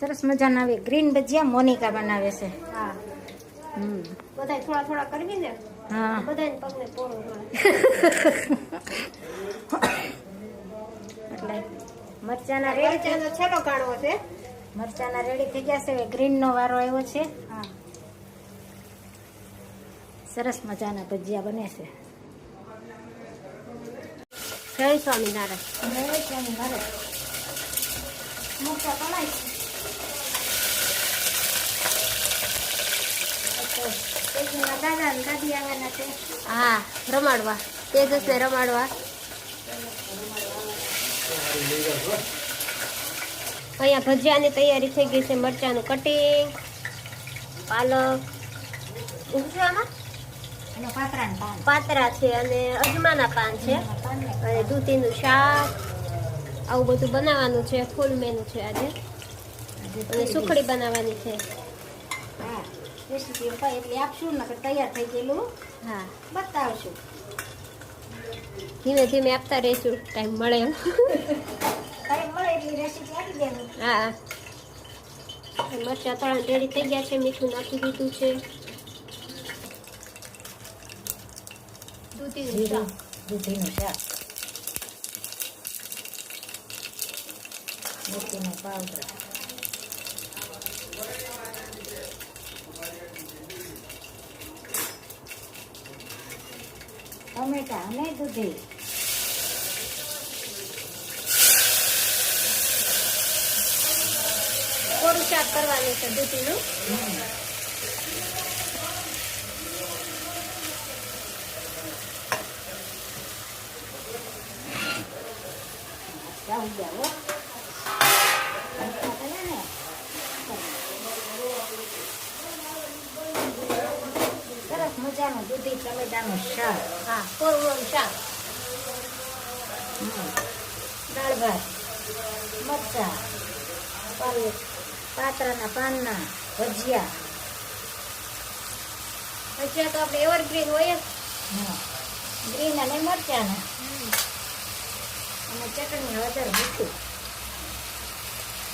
સરસ મજાના આવે ગ્રીન ભજીયા મોનિકા બનાવે છે. હા. હમ. બધાય થોડા થોડા કરવી ને હા. બધાને પગને પોળું એટલે મરચાના રેડી છેલ્લો કાઢવો છે. મરચાના રેડી થઈ ગયા છે. હવે ગ્રીનનો વારો આવ્યો છે. હા. સરસ મજાના ભજીયા બને છે. જય સ્વામિનારાયણ. મારે મરચાં તળાય તેજીના દાદા અને દાદી આવવાના છે હા રમાડવા તેજસને રમાડવા અહીંયા ભજીયાની તૈયારી થઈ ગઈ છે મરચાંનું કટિંગ પાલક પાતરા છે અને અજમાના પાન છે. અને દૂધીનું શાક આવું બધું બનાવવાનું છે ફૂલ મેનુ છે આજે. અને સુખડી બનાવવાની છે. હા. રેસીપી અપાય એટલે આપશું ને તૈયાર થઈ ગયેલું? હા. બતાવશું. ધીમે ધીમે આપતા રહીશું ટાઈમ મળે એમ. ટાઈમ મળે એટલી રેસીપી આપી દેવું હા. મરચા તળા રેડી થઈ ગયા છે મીઠું નાખી દીધું છે. દૂધીનું શાક. દૂધીનું શાક. પાવડર. ટમેટા અને દૂધી થોડું શાક કરવાનું છે દૂધીનું. જાઉં જાઓ સરસ દૂધી ટમેટાનું શાક. હા, કોરવાનું શાક. દાળ ભાત, મરચા પાત્રાના પાનના, ભજીયા. ભજીયા તો આપણે એવરગ્રીન હોય જ. ગ્રીન અને મરચાના. અને ચટણી વધારે મીઠું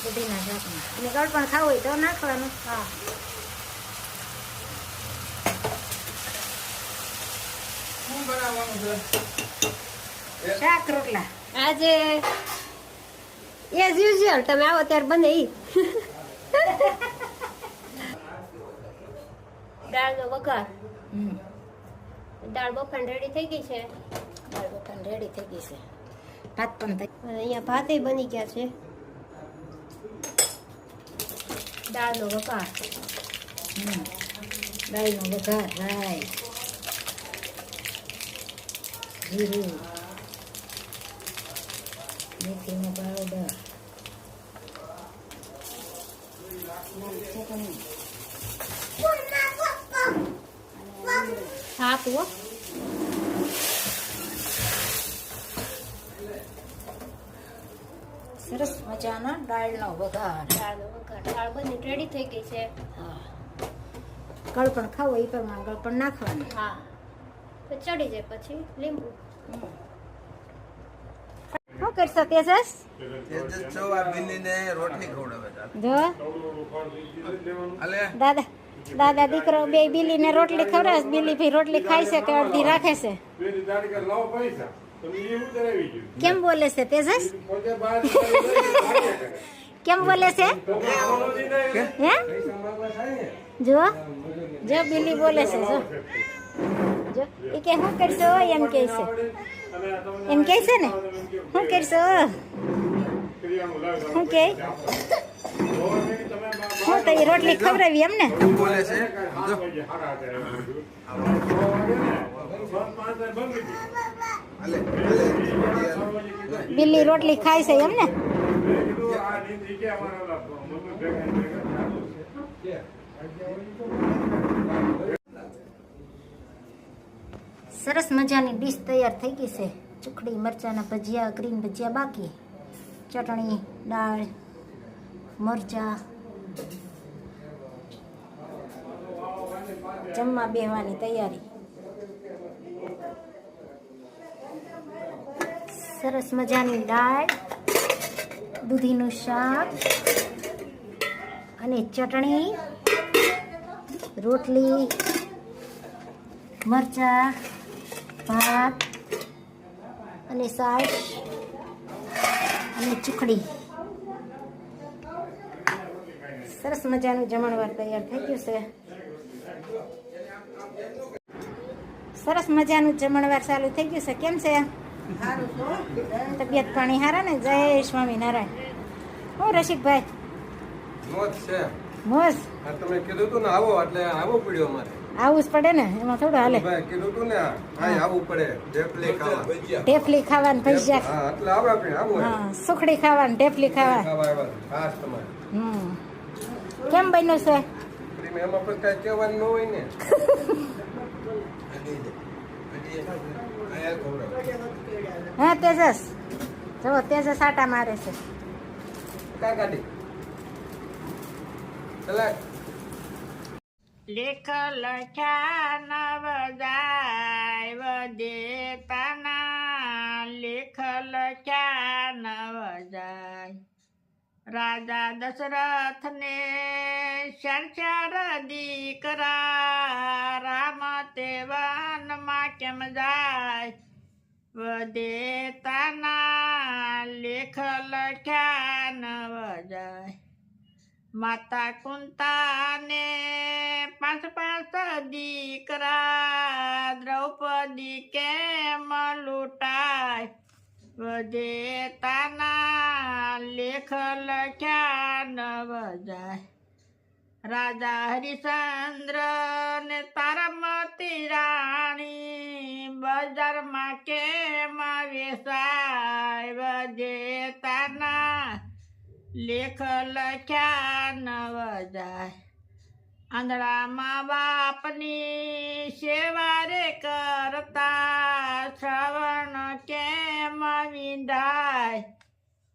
દૂધીના શાકમાં. અને ગળ પણ ખાવું હોય તો નાખવાનું. હા. બનાવવાનું છે. શાક રોટલા. આજે એઝ યુઝ્યુઅલ તમે આવો ત્યારે બને ઈ. દાળનો વઘાર. હમ. દાળ બફાણ રેડી થઈ ગઈ છે? દાળ બફાણ રેડી થઈ ગઈ છે. ભાત પણ થઈ અને અહીંયા ભાતે બની ગયા છે. દાળનો વઘાર. હમ. દાળનો વઘાર રાઈ જીરું મેથીનો પાવડર લાલ ચટણી સરસ મજાના દાળનો વઘાર. દાળનો વઘાર. દાળ બની રેડી થઈ ગઈ છે. હા. ગળપણ ખાવો એ પ્રમાણે ગળપણ નાખવાનું હા. તો ચડી જાય પછી લીંબુ. શું કરશો તેજસ? તેજસ છો આ બિલ્લીને રોટલી ખવડાવે જો. અલે દાદા દાદા દીકરો બે બિલ્લીને રોટલી ખવડાવે બિલ્લી ભી રોટલી ખાય છે કે અડધી રાખે છે? પેલી તારીખે લાવો પૈસા તમે એ ઉતરાવી ગયું કેમ બોલે છે તેજસ? કેમ બોલે છે? હે? જો જો બિલ્લી બોલે છે જો. જો. એ કે શું કરશો? એમ કે છે. એમ કે છે ને? શું કરશો? શું કે? હું તો એ રોટલી ખવડાવી એમ ને? બિલ્લી રોટલી ખાય છે એમ ને? સરસ મજાની ડીશ તૈયાર થઈ ગઈ છે. ચૂકડી મરચાના ભજીયા, ગ્રીન ભજીયા બાકી. ચટણી, દાળ, મરચા. જમવા બેહવાની તૈયારી. સરસ મજાની દાળ, દૂધીનું શાક અને ચટણી, રોટલી, મરચાં. ભાત અને સાસ અને ચૂખડી. સરસ મજાનું જમણવાર તૈયાર થઈ ગયું છે. સરસ મજાનું જમણવાર ચાલુ થઈ ગયું છે. કેમ છે? તબિયત પાણી હારા ને? જય સ્વામિનારાયણ હું રસિકભાઈ. મોજ છે. મોજ. તમે કીધું તું ને આવો એટલે આવો પડ્યો અમારે. આવું જ પડે ને એમાં થોડું હાલે. ટેફલી કીધું તું ને હા. આવવું પડે ઢેફલી ખાવા. ભજીયા. એટલે આપણે આવું હા સુખડી ખાવાની ટેફલી ખાવા. ખાવા ખાસ તમારે. હમ. કેમ બન્યું છે? એમાં પણ કઈ કહેવાનું ન હોય ને. હે તેજસ? જો તેજસ આટા મારે છે. કા ગાડી ચલા લેખ લખ્યા નવ જાય વદેતાના લેખ લખ્યા નવ જાય રાજા દશરથને ચાર ચાર દીકરા રામ તે વનમાં કેમ જાય વદેતાના લેખ લખ્યા નવ જાય માતા કુંતાને પાંચ પાંચ દીકરા, દ્રૌપદી કેમ લૂંટાય? વધે તાના લેખ લખ્યા ન વજાય. રાજા હરિચંદ્ર ને તારામતી રાણી બજારમાં કેમ વેસાય તાના લેખ લખ્યા નવદાય આંધળામાં બાપની સેવા રે કરતા શ્રવણ કેમ વિંધાય?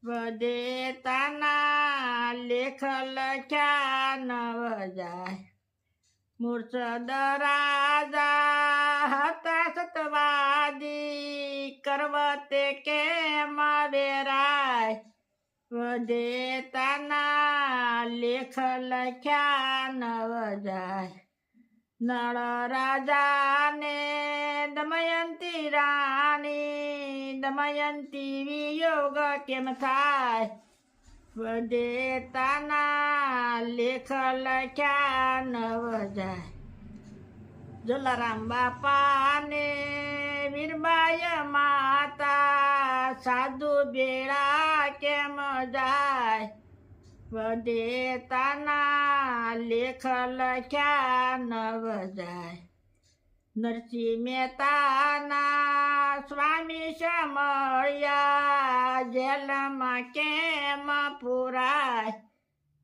વધે તાના લેખ લખ્યા નવ જાય મૂર્છદ રાજા હતા સતવાદી કરવતે કેમ વેરાય? વધે તાના લેખ લખ્યા નવ જાય નળ રાજાને દમયંતી રાણી, દમયંતી વિયોગ કેમ થાય? વધે તાના લેખ લખ્યા નવ જાય જલારામ બાપાને વીરબાય માતા સાધુ બેડા કેમ જાય? વદેતાના લેખ લખ્યા નવ જાય નરસિંહ મહેતાના સ્વામી સમળ્યા, જેલમાં કેમ પુરાય?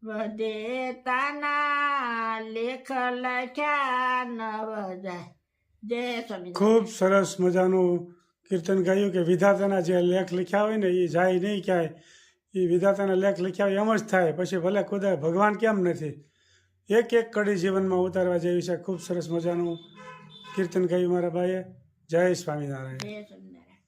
વધે તાના લેખ લખ્યા નવ જાય જય સ્વામી ખૂબ સરસ મજાનું કીર્તન ગાયું કે વિધાતાના જે લેખ લખ્યા હોય ને એ જાય નહીં ક્યાંય એ વિધાતાના લેખ લખ્યા હોય એમ જ થાય પછી ભલે ખુદા ભગવાન કેમ નથી એક એક કડી જીવનમાં ઉતારવા જેવી છે ખૂબ સરસ મજાનું કીર્તન ગાયું મારા ભાઈએ જય સ્વામિનારાયણ જય સ્વામિનારાયણ